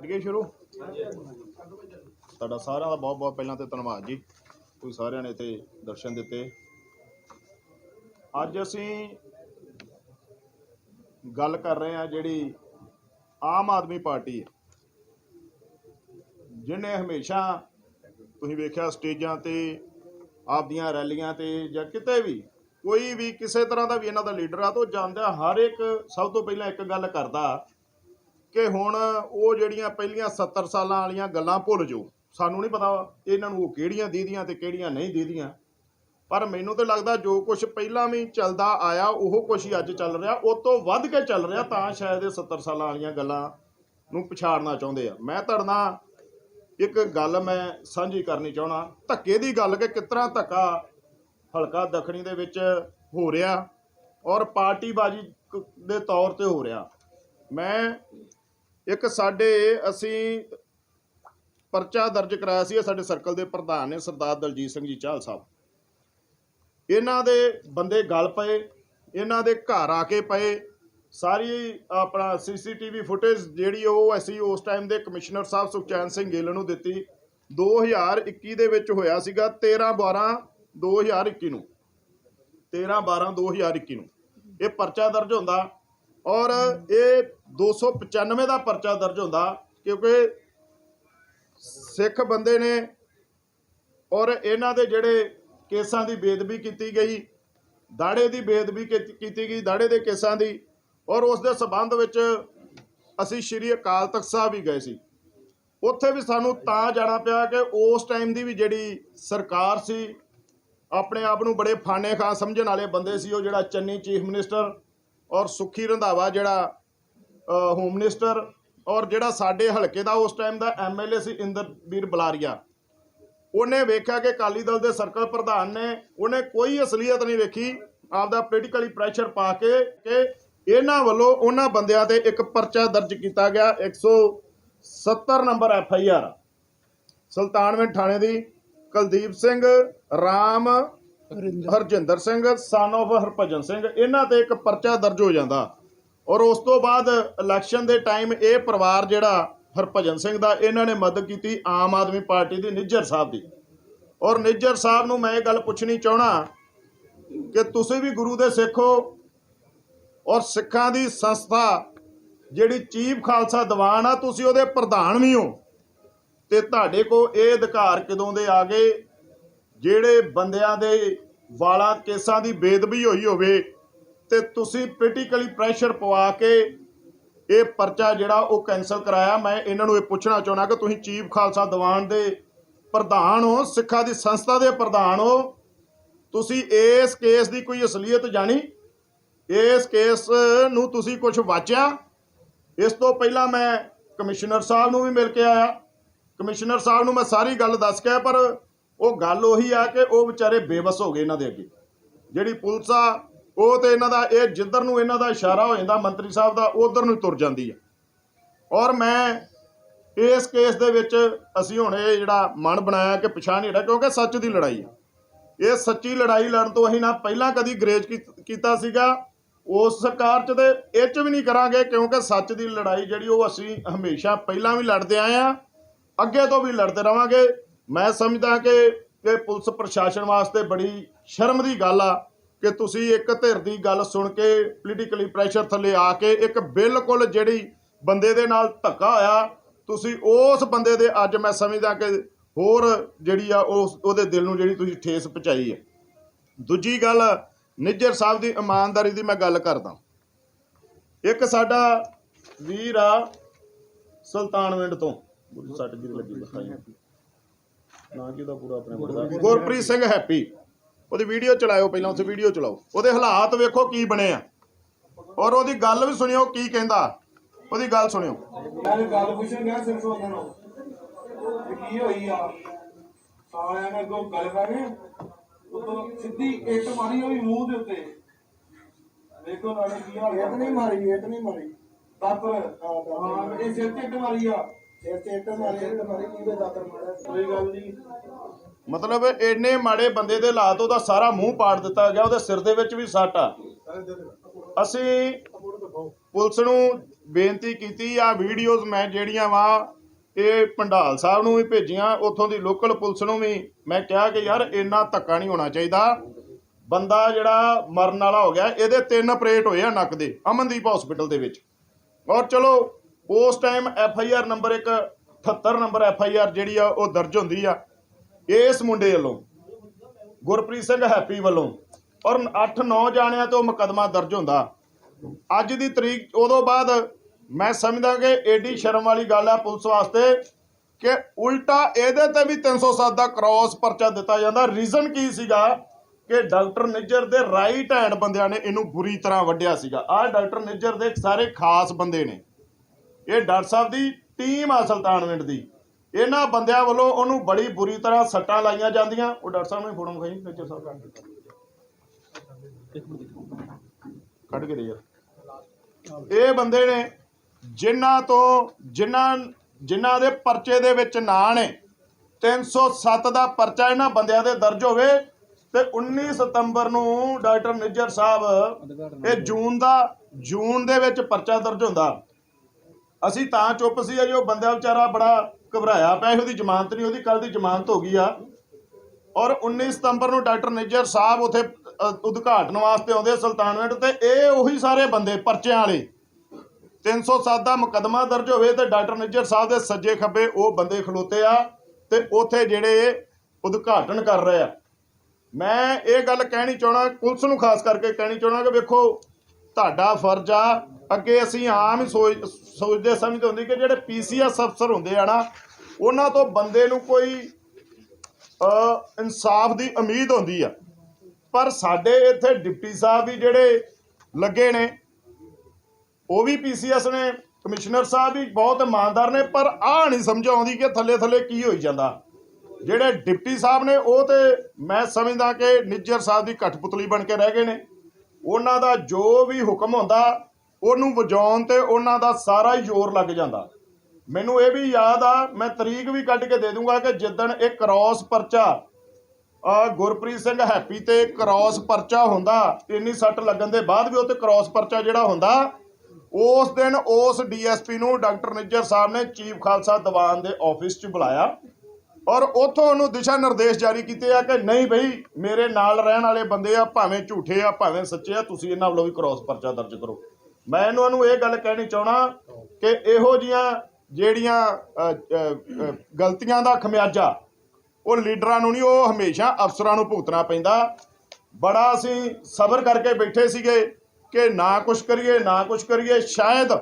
ਕਰੀਏ ਸ਼ੁਰੂ? ਤੁਹਾਡਾ ਸਾਰਿਆਂ ਦਾ ਬਹੁਤ ਬਹੁਤ ਪਹਿਲਾਂ ਤੇ ਧੰਨਵਾਦ ਜੀ। ਤੁਸੀਂ ਸਾਰਿਆਂ ਨੇ ਤੇ ਦਰਸ਼ਨ ਦਿੱਤੇ। ਅੱਜ ਅਸੀਂ ਗੱਲ ਕਰ ਰਹੇ ਹਾਂ ਜਿਹੜੀ ਆਮ ਆਦਮੀ ਪਾਰਟੀ ਹੈ। ਜਿਹਨੇ ਹਮੇਸ਼ਾ ਤੁਸੀਂ ਵੇਖਿਆ ਸਟੇਜਾਂ ਤੇ, ਆਪਦੀਆਂ ਰੈਲੀਆਂ ਤੇ ਜਾਂ ਕਿਤੇ ਵੀ, ਕੋਈ ਵੀ ਕਿਸੇ ਤਰ੍ਹਾਂ ਦਾ ਵੀ ਇਹਨਾਂ ਦਾ ਲੀਡਰ ਆ, ਤਾਂ ਉਹ ਜਾਂਦਾ ਹਰ ਇੱਕ ਸਭ ਤੋਂ ਪਹਿਲਾਂ ਇੱਕ ਗੱਲ ਕਰਦਾ ਕਿ ਹੁਣ ਉਹ ਜਿਹੜੀਆਂ ਪਹਿਲੀਆਂ 70 ਸਾਲਾਂ ਵਾਲੀਆਂ ਗੱਲਾਂ ਭੁੱਲ ਜਾਓ। ਸਾਨੂੰ ਨਹੀਂ ਪਤਾ ਇਹਨਾਂ ਨੂੰ ਉਹ ਕਿਹੜੀਆਂ ਦੀਦੀਆਂ ਤੇ ਕਿਹੜੀਆਂ ਨਹੀਂ ਦੀਦੀਆਂ। ਪਰ ਮੈਨੂੰ ਤਾਂ ਲੱਗਦਾ ਜੋ ਕੁਝ ਪਹਿਲਾਂ ਵੀ ਚੱਲਦਾ ਆਇਆ, ਉਹ ਕੁਝ ਹੀ ਅੱਜ ਚੱਲ ਰਿਹਾ। ਉਹ ਤੋਂ ਵੱਧ ਕੇ ਚੱਲ ਰਿਹਾ ਤਾਂ ਸ਼ਾਇਦ ਇਹ 70 ਸਾਲਾਂ ਵਾਲੀਆਂ ਗੱਲਾਂ ਨੂੰ ਪਛਾੜਨਾ ਚਾਹੁੰਦੇ ਆ। ਮੈਂ ਤੁਹਾਡੇ ਇੱਕ ਗੱਲ ਮੈਂ ਸਾਂਝੀ ਕਰਨੀ ਚਾਹਣਾ ਧੱਕੇ ਦੀ ਗੱਲ ਕਿ ਕਿਸ ਤਰ੍ਹਾਂ ਧੱਕਾ ਹਲਕਾ ਦੱਖਣੀ ਦੇ ਵਿੱਚ ਹੋ ਰਿਹਾ ਔਰ ਪਾਰਟੀਬਾਜ਼ੀ ਕ- ਦੇ ਤੌਰ ਤੇ ਹੋ ਰਿਹਾ। ਮੈਂ ਇੱਕ ਸਾਡੇ ਅਸੀਂ ਪਰਚਾ ਦਰਜ ਕਰਾਇਆ ਸੀ ਸਾਡੇ ਸਰਕਲ ਦੇ ਪ੍ਰਧਾਨ ਨੇ, ਸਰਦਾਰ ਦਲਜੀਤ ਸਿੰਘ ਜੀ ਚਾਹਲ ਸਾਹਿਬ। ਇਹਨਾਂ ਦੇ ਬੰਦੇ ਗਲ ਪਏ, ਇਹਨਾਂ ਦੇ ਘਰ ਆ ਕੇ ਪਏ, ਸਾਰੀ ਆਪਣਾ ਸੀਸੀਟੀਵੀ ਫੁਟੇਜ ਜਿਹੜੀ ਉਹ ਅਸੀਂ ਉਸ ਟਾਈਮ ਦੇ ਕਮਿਸ਼ਨਰ ਸਾਹਿਬ ਸੁਖਚੈਨ ਸਿੰਘ ਗਿੱਲ ਨੂੰ ਦਿੱਤੀ 2021 ਦੇ ਵਿੱਚ ਹੋਇਆ ਸੀਗਾ 13 12 2021 ਨੂੰ। 13 12 2021 ਨੂੰ। ਇਹ ਪਰਚਾ ਦਰਜ ਹੁੰਦਾ ਔਰ ਇਹ 295 ਦਾ ਪਰਚਾ ਦਰਜ ਹੁੰਦਾ ਕਿਉਂਕਿ ਸਿੱਖ ਬੰਦੇ ਨੇ ਔਰ ਇਹਨਾਂ ਦੇ ਜਿਹੜੇ ਕੇਸਾਂ ਦੀ ਬੇਦਬੀ ਕੀਤੀ ਗਈ, ਦਾੜੇ ਦੀ ਬੇਦਬੀ ਕੀਤੀ ਕੀਤੀ ਗਈ, ਦਾੜੇ ਦੇ ਕੇਸਾਂ ਦੀ ਔਰ ਉਸ ਦੇ ਸਬੰਧ ਵਿੱਚ ਅਸੀਂ ਸ਼੍ਰੀ ਅਕਾਲ ਤਖਤ ਸਾਹਿਬ ਵੀ ਗਏ ਸੀ। ਉੱਥੇ ਵੀ ਸਾਨੂੰ ਤਾਂ ਜਾਣਾ ਪਿਆ ਕਿ ਉਸ ਟਾਈਮ ਦੀ ਵੀ ਜਿਹੜੀ ਸਰਕਾਰ ਸੀ, ਆਪਣੇ ਆਪ ਨੂੰ ਬੜੇ ਫਾਨੇ ਖਾਂ ਸਮਝਣ ਵਾਲੇ ਬੰਦੇ ਸੀ, ਉਹ ਜਿਹੜਾ ਚੰਨੀ ਚੀਫ ਮਿਨਿਸਟਰ ਔਰ ਸੁਖੀ ਰੰਧਾਵਾ ਜਿਹੜਾ ਹੋਮ ਮਿਨਿਸਟਰ ਔਰ ਜਿਹੜਾ ਸਾਡੇ ਹਲਕੇ ਦਾ ਉਸ ਟਾਈਮ ਦਾ ਐਮਐਲਏ ਸੀ ਇੰਦਰਵੀਰ ਬਲਾਰੀਆ। ਉਹਨੇ ਵੇਖਿਆ ਕਿ ਅਕਾਲੀ ਦਲ ਦੇ ਸਰਕਲ ਪ੍ਰਧਾਨ ਨੇ, ਉਹਨੇ ਕੋਈ ਅਸਲੀਅਤ ਨਹੀਂ ਵੇਖੀ। ਆਪਦਾ ਪੋਲੀਟੀਕਲੀ ਪ੍ਰੈਸ਼ਰ ਪਾ ਕੇ ਕਿ ਇਹਨਾਂ ਵੱਲੋਂ ਉਹਨਾਂ ਬੰਦਿਆਂ ਤੇ ਇੱਕ ਪਰਚਾ ਦਰਜ ਕੀਤਾ ਗਿਆ 170 number F I R Sultanwind ਥਾਣੇ ਦੀ ਕੁਲਦੀਪ ਸਿੰਘ, ਰਾਮ ਹਰਜਿੰਦਰ ਸਿੰਘ ਸਨ of ਹਰਭਜਨ ਸਿੰਘ, ਇਹਨਾਂ ਤੇ ਇੱਕ ਪਰਚਾ ਦਰਜ ਹੋ ਜਾਂਦਾ। ਔਰ ਉਸ ਤੋਂ ਬਾਅਦ ਇਲੈਕਸ਼ਨ ਦੇ ਟਾਈਮ ਇਹ ਪਰਿਵਾਰ ਜਿਹੜਾ ਹਰਭਜਨ ਸਿੰਘ ਦਾ, ਇਹਨਾਂ ਨੇ ਮਦਦ ਕੀਤੀ ਆਮ ਆਦਮੀ ਪਾਰਟੀ ਦੀ, ਨਿੱਜਰ ਸਾਹਿਬ ਦੀ। ਔਰ ਨਿੱਜਰ ਸਾਹਿਬ ਨੂੰ ਮੈਂ ਇਹ ਗੱਲ ਪੁੱਛਣੀ ਚਾਹਣਾ ਕਿ ਤੁਸੀਂ ਵੀ ਗੁਰੂ ਦੇ ਸਿੱਖ ਹੋ ਔਰ ਸਿੱਖਾਂ ਦੀ ਸੰਸਥਾ ਜਿਹੜੀ ਚੀਫ ਖਾਲਸਾ ਦੀਵਾਨ ਆ, ਤੁਸੀਂ ਉਹਦੇ ਪ੍ਰਧਾਨ ਵੀ ਹੋ। ਤੇ ਤੁਹਾਡੇ ਕੋ ਇਹ ਅਧਿਕਾਰ ਕਦੋਂ ਦੇ ਆ ਗਏ? ਜਿਹੜੇ ਬੰਦਿਆਂ ਦੇ ਵਾਲਾ ਕੇਸਾਂ ਦੀ ਬੇਦਬੀ ਹੋਈ ਹੋਵੇ ਤੇ ਤੁਸੀਂ ਪੋਲੀਟੀਕਲੀ ਪ੍ਰੈਸ਼ਰ ਪਵਾ ਕੇ ਇਹ ਪਰਚਾ ਜਿਹੜਾ ਉਹ ਕੈਨਸਲ ਕਰਾਇਆ, ਮੈਂ ਇਹਨਾਂ ਨੂੰ ਇਹ ਪੁੱਛਣਾ ਚਾਹੁੰਦਾ ਕਿ ਤੁਸੀਂ ਚੀਫ ਖਾਲਸਾ ਦੀਵਾਨ ਦੇ ਪ੍ਰਧਾਨ ਹੋ, ਸਿੱਖਾਂ ਦੀ ਸੰਸਥਾ ਦੇ ਪ੍ਰਧਾਨ ਹੋ, ਤੁਸੀਂ ਇਸ ਕੇਸ ਦੀ ਕੋਈ ਅਸਲੀਅਤ ਜਾਣੀ? ਇਸ ਕੇਸ ਨੂੰ ਤੁਸੀਂ ਕੁਝ ਵਾਚਿਆ? ਇਸ ਤੋਂ ਪਹਿਲਾਂ ਮੈਂ ਕਮਿਸ਼ਨਰ ਸਾਹਿਬ ਨੂੰ ਵੀ ਮਿਲ ਕੇ ਆਇਆ। ਕਮਿਸ਼ਨਰ ਸਾਹਿਬ ਨੂੰ ਮੈਂ ਸਾਰੀ ਗੱਲ ਦੱਸ ਕੇ ਪਰ ਉਹ ਗੱਲ ਉਹੀ ਆ ਕਿ ਉਹ ਵਿਚਾਰੇ ਬੇਵਸ ਹੋ ਗਏ ਇਹਨਾਂ ਦੇ ਅੱਗੇ। ਜਿਹੜੀ ਪੁਲਿਸ ਆ, ਉਹ ਤੇ ਇਹਨਾਂ ਦਾ, ਇਹ ਜਿੱਧਰ ਨੂੰ ਇਹਨਾਂ ਦਾ ਇਸ਼ਾਰਾ ਹੋ ਜਾਂਦਾ ਮੰਤਰੀ ਸਾਹਿਬ ਦਾ, ਉਧਰ ਨੂੰ ਤੁਰ ਜਾਂਦੀ ਆ। ਔਰ ਮੈਂ ਇਸ ਕੇਸ ਦੇ ਵਿੱਚ ਅਸੀਂ ਹੁਣ ਇਹ ਜਿਹੜਾ ਮਨ ਬਣਾਇਆ ਕਿ ਪਛਾਣ ਨਹੀਂ ਹਟਾ ਕਿਉਂਕਿ ਸੱਚ ਦੀ ਲੜਾਈ ਆ। ਇਹ ਸੱਚੀ ਲੜਾਈ ਲੜਨ ਤੋਂ ਅਸੀਂ ਨਾ ਪਹਿਲਾਂ ਕਦੀ ਗਰੇਜ ਕੀਤਾ ਸੀਗਾ, ਉਸ ਸਰਕਾਰ 'ਚ ਤੇ ਇਹ 'ਚ ਵੀ ਨਹੀਂ ਕਰਾਂਗੇ, ਕਿਉਂਕਿ ਸੱਚ ਦੀ ਲੜਾਈ ਜਿਹੜੀ ਉਹ ਅਸੀਂ ਹਮੇਸ਼ਾ ਪਹਿਲਾਂ ਵੀ ਲੜਦੇ ਆਏ ਆ, ਅੱਗੇ ਤੋਂ ਵੀ ਲੜਦੇ ਰਵਾਂਗੇ। ਮੈਂ ਸਮਝਦਾ ਕਿ ਇਹ ਪੁਲਿਸ ਪ੍ਰਸ਼ਾਸਨ ਵਾਸਤੇ ਬੜੀ ਸ਼ਰਮ ਦੀ ਗੱਲ ਆ ਕਿ ਤੁਸੀਂ ਇੱਕ ਧਿਰ ਦੀ ਗੱਲ ਸੁਣ ਕੇ ਪੋਲੀਟੀਕਲੀ ਪ੍ਰੈਸ਼ਰ ਥੱਲੇ ਆ ਕੇ ਇੱਕ ਬਿਲਕੁਲ ਜਿਹੜੀ ਬੰਦੇ ਦੇ ਨਾਲ ਧੱਕਾ ਹੋਇਆ, ਤੁਸੀਂ ਉਸ ਬੰਦੇ ਦੇ ਅੱਜ ਮੈਂ ਸਮਝਦਾ ਕਿ ਹੋਰ ਜਿਹੜੀ ਆ ਉਸ, ਉਹਦੇ ਦਿਲ ਨੂੰ ਜਿਹੜੀ ਤੁਸੀਂ ਠੇਸ ਪਹੁੰਚਾਈ ਹੈ ਦੂਜੀ ਗੱਲ, ਨਿੱਜਰ ਸਾਹਿਬ ਦੀ ਇਮਾਨਦਾਰੀ ਦੀ ਮੈਂ ਗੱਲ ਕਰਦਾ ਇੱਕ ਸਾਡਾ ਵੀਰ ਆ ਸੁਲਤਾਨਵਿੰਡ ਤੋਂ। ਸੱਟ ਜੀ ਲੱਗੀ ਬਤਾਈ ਨਾ ਕੀ ਉਹਦਾ ਪੂਰਾ ਆਪਣੇ ਮੁੰਡੇ ਗੁਰਪ੍ਰੀਤ ਸਿੰਘ ਹੈਪੀ ਉਹਦੀ ਵੀਡੀਓ ਚਲਾਇਓ ਪਹਿਲਾਂ ਉੱਥੇ ਵੀਡੀਓ ਚਲਾਓ। ਉਹਦੇ ਹਾਲਾਤ ਵੇਖੋ ਕੀ ਬਣੇ ਆ। ਔਰ ਉਹਦੀ ਗੱਲ ਵੀ ਸੁਣਿਓ ਕੀ ਕਹਿੰਦਾ। ਉਹਦੀ ਗੱਲ ਸੁਣਿਓ। ਮੈਂ ਗੱਲ ਪੁੱਛਣ ਗਿਆ ਸਿਰਫ ਉਹਨਾਂ ਨੂੰ ਕੀ ਹੋਈ ਆ? ਸਾਲਿਆਂ ਨੇ ਅੱਗੋਂ ਗੱਲ ਕਰੇ ਉਦੋਂ ਸਿੱਧੀ ਇੱਟ ਮਾਰੀ ਹੋਈ ਮੂੰਹ ਦੇ ਉੱਤੇ। ਵੇਖੋ ਨਾਲੇ ਕੀ ਹਾਲ ਇੱਟ ਨਹੀਂ ਮਾਰੀ ਇੱਟ ਨਹੀਂ ਮਾਰੀ। ਦਾਤਰ ਹਾਂ ਇਹ ਸਿਰ ਤੇ ਇੱਟ ਮਾਰੀ ਆ। ਮਤਲਬ ਇੰਨੇ ਮਾੜੇ ਬੰਦੇ ਦੇ ਹਾਲਾਤ ਉਹਦਾ ਸਾਰਾ ਮੂੰਹ ਪਾੜ ਦਿੱਤਾ ਗਿਆ ਉਹਦੇ ਸਿਰ ਦੇ ਵਿੱਚ ਵੀ ਸੱਟ ਆ। ਅਸੀਂ ਪੁਲਿਸ ਨੂੰ ਬੇਨਤੀ ਕੀਤੀ ਆ ਵੀਡੀਓਜ਼ ਮੈਂ ਜਿਹੜੀਆਂ ਵਾ ਇਹ ਪੰਡਾਲ ਸਾਹਿਬ ਨੂੰ ਵੀ ਭੇਜੀਆਂ ਉੱਥੋਂ ਦੀ ਲੋਕਲ ਪੁਲਿਸ ਨੂੰ ਵੀ ਮੈਂ ਕਿਹਾ ਕਿ ਯਾਰ ਇੰਨਾ ਧੱਕਾ ਨਹੀਂ ਹੋਣਾ ਚਾਹੀਦਾ। ਬੰਦਾ ਜਿਹੜਾ ਮਰਨ ਵਾਲਾ ਹੋ ਗਿਆ ਇਹਦੇ ਤਿੰਨ ਆਪਰੇਟ ਹੋਏ ਆ ਨੱਕ ਦੇ ਅਮਨਦੀਪ ਹਸਪੀਟਲ ਦੇ ਵਿੱਚ। ਔਰ ਚਲੋ ਉਸ time F I R number ਇੱਕ 78 ਨੰਬਰ ਐਫ ਆਈ ਆਰ ਜਿਹੜੀ ਆ, ਉਹ ਦਰਜ ਹੁੰਦੀ ਆ। ਇਸ ਮੁੰਡੇ ਵੱਲੋਂ, ਗੁਰਪ੍ਰੀਤ ਸਿੰਘ ਹੈਪੀ ਵੱਲੋਂ, ਔਰ 8-9 ਜਾਣਿਆਂ ਤੋਂ ਮੁਕੱਦਮਾ ਦਰਜ ਹੁੰਦਾ। ਅੱਜ ਦੀ ਤਰੀਕ, ਉਦੋਂ ਬਾਅਦ ਮੈਂ ਸਮਝਦਾ ਕਿ ਏਡੀ ਸ਼ਰਮ ਵਾਲੀ ਗੱਲ ਆ ਪੁਲਿਸ ਵਾਸਤੇ ਕਿ ਉਲਟਾ ਇਹਦੇ ਤੇ ਵੀ 307 ਦਾ ਕ੍ਰਾਸ ਪਰਚਾ ਦਿੱਤਾ ਜਾਂਦਾ। ਰੀਜ਼ਨ ਕੀ ਸੀਗਾ ਕਿ ਡਾਕਟਰ ਨਿੱਜਰ ਦੇ ਰਾਈਟ ਹੈਂਡ ਬੰਦਿਆਂ ਨੇ ਇਹਨੂੰ ਬੁਰੀ ਤਰ੍ਹਾਂ ਵੱਢਿਆ ਸੀਗਾ। ਆਹ ਡਾਕਟਰ ਨਿੱਜਰ ਦੇ ਸਾਰੇ ਖਾਸ ਬੰਦੇ ਨੇ। ਇਹ ਡਾਕਟਰ ਸਾਹਿਬ ਦੀ ਟੀਮ ਆ ਸੁਲਤਾਨਵਿੰਡ ਦੀ। ਇਹਨਾਂ ਬੰਦਿਆਂ ਵੱਲੋਂ ਉਹਨੂੰ ਬੜੀ ਬੁਰੀ ਤਰ੍ਹਾਂ ਸੱਟਾਂ ਲਾਈਆਂ ਜਾਂਦੀਆਂ। ਉਹ ਡਾਕਟਰ ਸਾਹਿਬ ਨੇ ਫੋਟੋ ਵਿਖਾਈ ਨਿੱਜਰ ਸਾਹਿਬ ਕੱਢ ਕੇ ਕੱਢ ਕੇ ਦੇ ਯਾਰ। ਇਹ ਬੰਦੇ ਨੇ ਜਿਨ੍ਹਾਂ ਤੋਂ ਜਿਨ੍ਹਾਂ ਜਿਨ੍ਹਾਂ ਦੇ ਪਰਚੇ ਦੇ ਵਿੱਚ ਨਾਂ ਨੇ 307 ਦਾ ਪਰਚਾ ਇਹਨਾਂ ਬੰਦਿਆਂ ਦੇ ਦਰਜ ਹੋਵੇ, ਤੇ 19 ਸਤੰਬਰ ਨੂੰ ਡਾਕਟਰ ਨਿੱਜਰ ਸਾਹਿਬ, ਇਹ ਜੂਨ ਦਾ, ਜੂਨ ਦੇ ਵਿੱਚ ਪਰਚਾ ਦਰਜ ਹੁੰਦਾ। ਅਸੀਂ ਤਾਂ ਚੁੱਪ ਸੀ ਅਜੇ ਉਹ ਬੰਦਾ ਵਿਚਾਰਾ ਬੜਾ ਘਬਰਾਇਆ ਪਿਆ ਸੀ, ਉਹਦੀ ਜ਼ਮਾਨਤ ਨਹੀਂ ਉਹਦੀ ਕੱਲ ਦੀ ਜ਼ਮਾਨਤ ਹੋ ਗਈ ਆ। ਔਰ 19 ਸਤੰਬਰ ਨੂੰ ਡਾਕਟਰ ਨਿੱਜਰ ਸਾਹਿਬ ਉਥੇ ਉਦਘਾਟਨ ਵਾਸਤੇ ਆਉਂਦੇ ਸੁਲਤਾਨਵਿੰਡ ਤੇ ਇਹ ਉਹੀ ਸਾਰੇ ਬੰਦੇ ਪਰਚਿਆਂ ਵਾਲੇ। 307 ਦਾ ਮੁਕੱਦਮਾ ਦਰਜ ਹੋਵੇ ਤੇ ਡਾਕਟਰ ਨਿੱਜਰ ਸਾਹਿਬ ਦੇ ਸੱਜੇ ਖੱਬੇ ਉਹ ਬੰਦੇ ਖਲੋਤੇ ਆ ਤੇ ਉਥੇ ਜਿਹੜੇ ਉਦਘਾਟਨ ਕਰ ਰਹੇ ਆ। ਮੈਂ ਇਹ ਗੱਲ ਕਹਿਣੀ ਚਾਹਣਾ ਪੁਲਿਸ ਨੂੰ ਖਾਸ ਕਰਕੇ ਕਹਿਣੀ ਚਾਹਣਾ ਕਿ ਵੇਖੋ ਤੁਹਾਡਾ ਫਰਜ਼ ਆ ਅੱਗੇ ਅਸੀਂ ਆਮ ਹੀ ਸੋਚ ਸੋਚਦੇ ਸਮਝਦੇ ਹੁੰਦੇ ਕਿ ਜਿਹੜੇ ਪੀਸੀਐਸ ਅਫਸਰ ਹੁੰਦੇ ਆ ਨਾ ਉਹਨਾਂ ਤੋਂ ਬੰਦੇ ਨੂੰ ਕੋਈ ਅ, ਇਨਸਾਫ ਦੀ ਉਮੀਦ ਹੁੰਦੀ ਆ। ਪਰ ਸਾਡੇ ਇੱਥੇ ਡਿਪਟੀ ਸਾਹਿਬ ਵੀ ਜਿਹੜੇ ਲੱਗੇ ਨੇ ਉਹ ਵੀ ਪੀਸੀਐਸ ਨੇ ਕਮਿਸ਼ਨਰ ਸਾਹਿਬ ਵੀ ਬਹੁਤ ਇਮਾਨਦਾਰ ਨੇ ਪਰ ਆਹ ਨਹੀਂ ਸਮਝ ਆਉਂਦੀ ਕਿ ਥੱਲੇ ਥੱਲੇ ਕੀ ਹੋਈ ਜਾਂਦਾ। ਜਿਹੜੇ ਡਿਪਟੀ ਸਾਹਿਬ ਨੇ ਉਹ ਤੇ ਮੈਂ ਸਮਝਦਾ ਕਿ ਨਿੱਜਰ ਸਾਹਿਬ ਦੀ ਕਠਪੁਤਲੀ ਬਣ ਕੇ ਰਹਿ ਗਏ ਨੇ। ਉਹਨਾਂ ਦਾ ਜੋ ਵੀ ਹੁਕਮ ਹੁੰਦਾ ਉਹਨੂੰ ਵਜਾਉਣ ਤੇ ਉਹਨਾਂ ਦਾ ਸਾਰਾ ਹੀ ਜ਼ੋਰ ਲੱਗ ਜਾਂਦਾ। ਮੈਨੂੰ ਇਹ ਵੀ ਯਾਦ ਆ, ਮੈਂ ਤਰੀਕ ਵੀ ਕੱਢ ਕੇ ਦੇ ਦੂੰਗਾ ਕਿ ਜਿੱਦਣ ਇਹ ਕ੍ਰਾਸ ਪਰਚਾ, ਆ ਗੁਰਪ੍ਰੀਤ ਸਿੰਘ ਹੈਪੀ ਤੇ ਕ੍ਰਾਸ ਪਰਚਾ ਹੁੰਦਾ, ਇੰਨੀ ਸੱਟ ਲੱਗਣ ਦੇ ਬਾਅਦ ਵੀ ਉਹ ਤੇ ਕ੍ਰਾਸ ਪਰਚਾ ਜਿਹੜਾ ਹੁੰਦਾ, ਉਸ ਦਿਨ ਉਸ ਡੀਐਸਪੀ ਨੂੰ ਡਾਕਟਰ ਨਿੱਜਰ ਸਾਹਿਬ ਨੇ ਚੀਫ ਖਾਲਸਾ ਦੀਵਾਨ ਦੇ ਆਫਿਸ 'ਚ ਬੁਲਾਇਆ ਔਰ ਉਥੋਂ ਉਹਨੂੰ ਦਿਸ਼ਾ ਨਿਰਦੇਸ਼ ਜਾਰੀ ਕੀਤੇ ਆ ਕਿ ਨਹੀਂ ਬਈ, ਮੇਰੇ ਨਾਲ ਰਹਿਣ ਵਾਲੇ ਬੰਦੇ ਆ, ਭਾਵੇਂ ਝੂਠੇ ਆ, ਭਾਵੇਂ ਸੱਚੇ ਆ, ਤੁਸੀਂ ਇਹਨਾਂ ਵੱਲੋਂ ਵੀ ਕ੍ਰਾਸ ਪਰਚਾ ਦਰਜ ਕਰੋ। ਮੈਂ ਇਹਨਾਂ ਨੂੰ ਇਹ ਗੱਲ ਕਹਿਣੀ ਚਾਹਣਾ ਕਿ ਇਹੋ ਜੀਆਂ ਜਿਹੜੀਆਂ ਗਲਤੀਆਂ ਦਾ ਖਮਿਆਜਾ, ਉਹ ਲੀਡਰਾਂ ਨੂੰ ਨਹੀਂ, ਉਹ ਹਮੇਸ਼ਾ ਅਫਸਰਾਂ ਨੂੰ ਭੁਗਤਣਾ ਪੈਂਦਾ। ਬੜਾ ਅਸੀਂ ਸਬਰ ਕਰਕੇ ਬੈਠੇ ਸੀਗੇ ਕਿ ਨਾ ਕੁਛ ਕਰੀਏ, ਨਾ ਕੁਛ ਕਰੀਏ। ਸ਼ਾਇਦ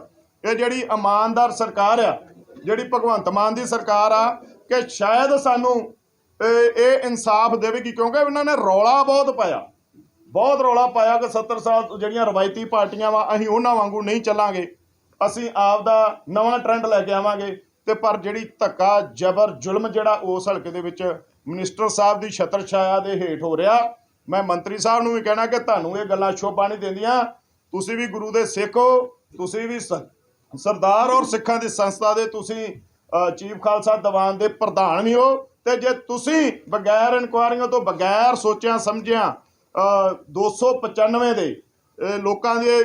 ਇਹ ਜਿਹੜੀ ਇਮਾਨਦਾਰ ਸਰਕਾਰ ਆ, ਜਿਹੜੀ ਭਗਵੰਤ ਮਾਨ ਦੀ ਸਰਕਾਰ ਆ, ਕਿ ਸ਼ਾਇਦ ਸਾਨੂੰ ਇਹ ਇਹ ਇਨਸਾਫ ਦੇਵੇਗੀ, ਕਿਉਂਕਿ ਇਹਨਾਂ ਨੇ ਰੌਲਾ ਬਹੁਤ ਪਾਇਆ। ਬਹੁਤ ਰੌਲਾ ਪਾਇਆ ਕਿ 70 ਸਾਲ ਜਿਹੜੀਆਂ ਰਵਾਇਤੀ ਪਾਰਟੀਆਂ ਵਾ, ਅਸੀਂ ਉਹਨਾਂ ਵਾਂਗੂ ਨਹੀਂ ਚੱਲਾਂਗੇ। ਅਸੀਂ ਆਪ ਦਾ ਨਵਾਂ ਟ੍ਰੈਂਡ ਲੈ ਕੇ ਆਵਾਂਗੇ ਤੇ ਪਰ ਜਿਹੜੀ ਧੱਕਾ, ਜ਼ਬਰ, ਜ਼ੁਲਮ ਜਿਹੜਾ ਉਸ ਹਲਕੇ ਦੇ ਵਿੱਚ ਮਿਨਿਸਟਰ ਸਾਹਿਬ ਦੀ ਛਤਰ ਛਾਇਆ ਦੇ ਹੇਠ ਹੋ ਰਿਹਾ, ਮੈਂ ਮੰਤਰੀ ਸਾਹਿਬ ਨੂੰ ਵੀ ਕਹਿਣਾ ਕਿ ਤੁਹਾਨੂੰ ਇਹ ਗੱਲਾਂ ਸ਼ੋਭਾ ਨਹੀਂ ਦਿੰਦੀਆਂ। ਤੁਸੀਂ ਵੀ ਗੁਰੂ ਦੇ ਸਿੱਖ ਹੋ, ਤੁਸੀਂ ਵੀ ਸਰਦਾਰ ਔਰ ਸਿੱਖਾਂ ਦੀ ਸੰਸਥਾ ਦੇ ਤੁਸੀਂ ਚੀਫ ਖਾਲਸਾ ਦੀਵਾਨ ਦੇ ਪ੍ਰਧਾਨ ਵੀ ਹੋ। ਤੇ ਜੇ ਤੁਸੀਂ ਬਗੈਰ ਇਨਕੁਆਰੀਆਂ ਤੋਂ ਬਗੈਰ ਸੋਚਿਆ, ਸਮਝਿਆ 295 ਦੇ ਲੋਕਾਂ ਦੇ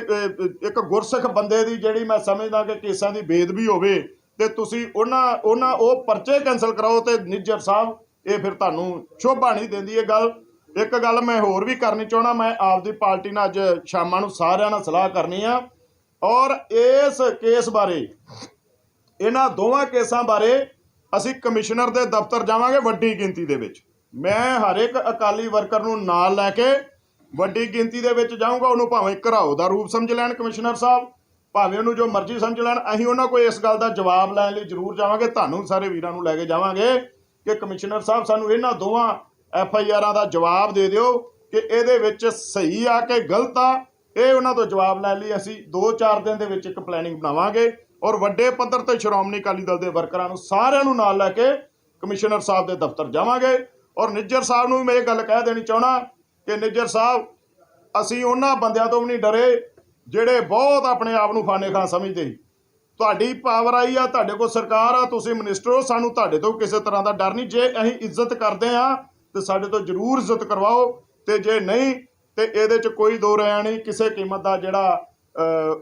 ਇੱਕ ਗੁਰਸਿੱਖ ਬੰਦੇ ਦੀ ਜਿਹੜੀ ਮੈਂ ਸਮਝਦਾ ਕਿ ਕੇਸਾਂ ਦੀ ਬੇਦਬੀ ਹੋਵੇ ਤੇ ਤੁਸੀਂ ਉਹਨਾਂ ਉਹਨਾਂ, ਉਹ ਪਰਚੇ ਕੈਨਸਲ ਕਰਾਓ ਤੇ ਨਿੱਜਰ ਸਾਹਿਬ, ਇਹ ਫਿਰ ਤੁਹਾਨੂੰ ਸ਼ੋਭਾ ਨਹੀਂ ਦਿੰਦੀ ਇਹ ਗੱਲ। ਇੱਕ ਗੱਲ ਮੈਂ ਹੋਰ ਵੀ ਕਰਨੀ ਚਾਹਣਾ ਮੈਂ ਆਪਦੀ ਪਾਰਟੀ ਨਾਲ ਅੱਜ ਸ਼ਾਮਾਂ ਨੂੰ ਸਾਰਿਆਂ ਨਾਲ ਸਲਾਹ ਕਰਨੀ ਆ। ਔਰ ਇਸ ਕੇਸ ਬਾਰੇ, ਇਹਨਾਂ ਦੋਵਾਂ ਕੇਸਾਂ ਬਾਰੇ ਅਸੀਂ ਕਮਿਸ਼ਨਰ ਦੇ ਦਫ਼ਤਰ ਜਾਵਾਂਗੇ ਵੱਡੀ ਗਿਣਤੀ ਦੇ ਵਿੱਚ। ਮੈਂ ਹਰ ਇੱਕ ਅਕਾਲੀ ਵਰਕਰ ਨੂੰ ਨਾਲ ਲੈ ਕੇ ਵੱਡੀ ਗਿਣਤੀ ਦੇ ਵਿੱਚ ਜਾਊਂਗਾ, ਉਹਨੂੰ ਭਾਵੇਂ ਘਰਾਓ ਦਾ ਰੂਪ ਸਮਝ ਲੈਣ, ਕਮਿਸ਼ਨਰ ਸਾਹਿਬ। ਭਾਵੇਂ ਉਹਨੂੰ ਜੋ ਮਰਜ਼ੀ ਸਮਝ ਲੈਣ, ਅਸੀਂ ਉਹਨਾਂ ਕੋਲ ਇਸ ਗੱਲ ਦਾ ਜਵਾਬ ਲੈਣ ਲਈ ਜ਼ਰੂਰ ਜਾਵਾਂਗੇ। ਤੁਹਾਨੂੰ ਸਾਰੇ ਵੀਰਾਂ ਨੂੰ ਲੈ ਕੇ ਜਾਵਾਂਗੇ ਕਿ ਕਮਿਸ਼ਨਰ ਸਾਹਿਬ ਸਾਨੂੰ ਇਹਨਾਂ ਦੋਵਾਂ ਐਫ ਆਈ ਆਰਾਂ ਦਾ ਜਵਾਬ ਦੇ ਦਿਓ ਕਿ ਇਹਦੇ ਵਿੱਚ ਸਹੀ ਆ ਕਿ ਗਲਤ ਆ। ਇਹ ਉਹਨਾਂ ਤੋਂ ਜਵਾਬ ਲੈਣ ਲਈ ਅਸੀਂ 2-4 ਦਿਨ ਦੇ ਵਿੱਚ ਇੱਕ ਪਲੈਨਿੰਗ ਬਣਾਵਾਂਗੇ ਔਰ ਵੱਡੇ ਪੱਧਰ ਤੇ ਸ਼੍ਰੋਮਣੀ ਅਕਾਲੀ ਦਲ ਦੇ ਵਰਕਰਾਂ ਨੂੰ ਸਾਰਿਆਂ ਨੂੰ ਨਾਲ ਲੈ ਕੇ ਕਮਿਸ਼ਨਰ ਸਾਹਿਬ ਦੇ ਦਫ਼ਤਰ ਜਾਵਾਂਗੇ। ਔਰ ਨਿੱਜਰ ਸਾਹਿਬ ਨੂੰ ਵੀ ਮੈਂ ਇਹ ਗੱਲ ਕਹਿ ਦੇਣੀ ਚਾਹਣਾ ਕਿ ਨਿੱਜਰ ਸਾਹਿਬ, ਅਸੀਂ ਉਹਨਾਂ ਬੰਦਿਆਂ ਤੋਂ ਵੀ ਨਹੀਂ ਡਰੇ ਜਿਹੜੇ ਬਹੁਤ ਆਪਣੇ ਆਪ ਨੂੰ ਫਾਨੇ ਖਾਂ ਸਮਝਦੇ। ਤੁਹਾਡੀ ਪਾਵਰ ਆਈ ਆ, ਤੁਹਾਡੇ ਕੋਲ ਸਰਕਾਰ ਆ, ਤੁਸੀਂ ਮਿਨਿਸਟਰ ਹੋ, ਸਾਨੂੰ ਤੁਹਾਡੇ ਤੋਂ ਕਿਸੇ ਤਰ੍ਹਾਂ ਦਾ ਡਰ ਨਹੀਂ। ਜੇ ਅਸੀਂ ਇੱਜ਼ਤ ਕਰਦੇ ਆ ਤੇ ਸਾਡੇ ਤੋਂ ਜ਼ਰੂਰ ਇੱਜ਼ਤ ਕਰਵਾਓ, ਤੇ ਜੇ ਨਹੀਂ, ਤੇ ਇਹਦੇ 'ਚ ਕੋਈ ਦੋ ਰਾਇ ਨਹੀਂ, ਕਿਸੇ ਕੀਮਤ ਦਾ ਜਿਹੜਾ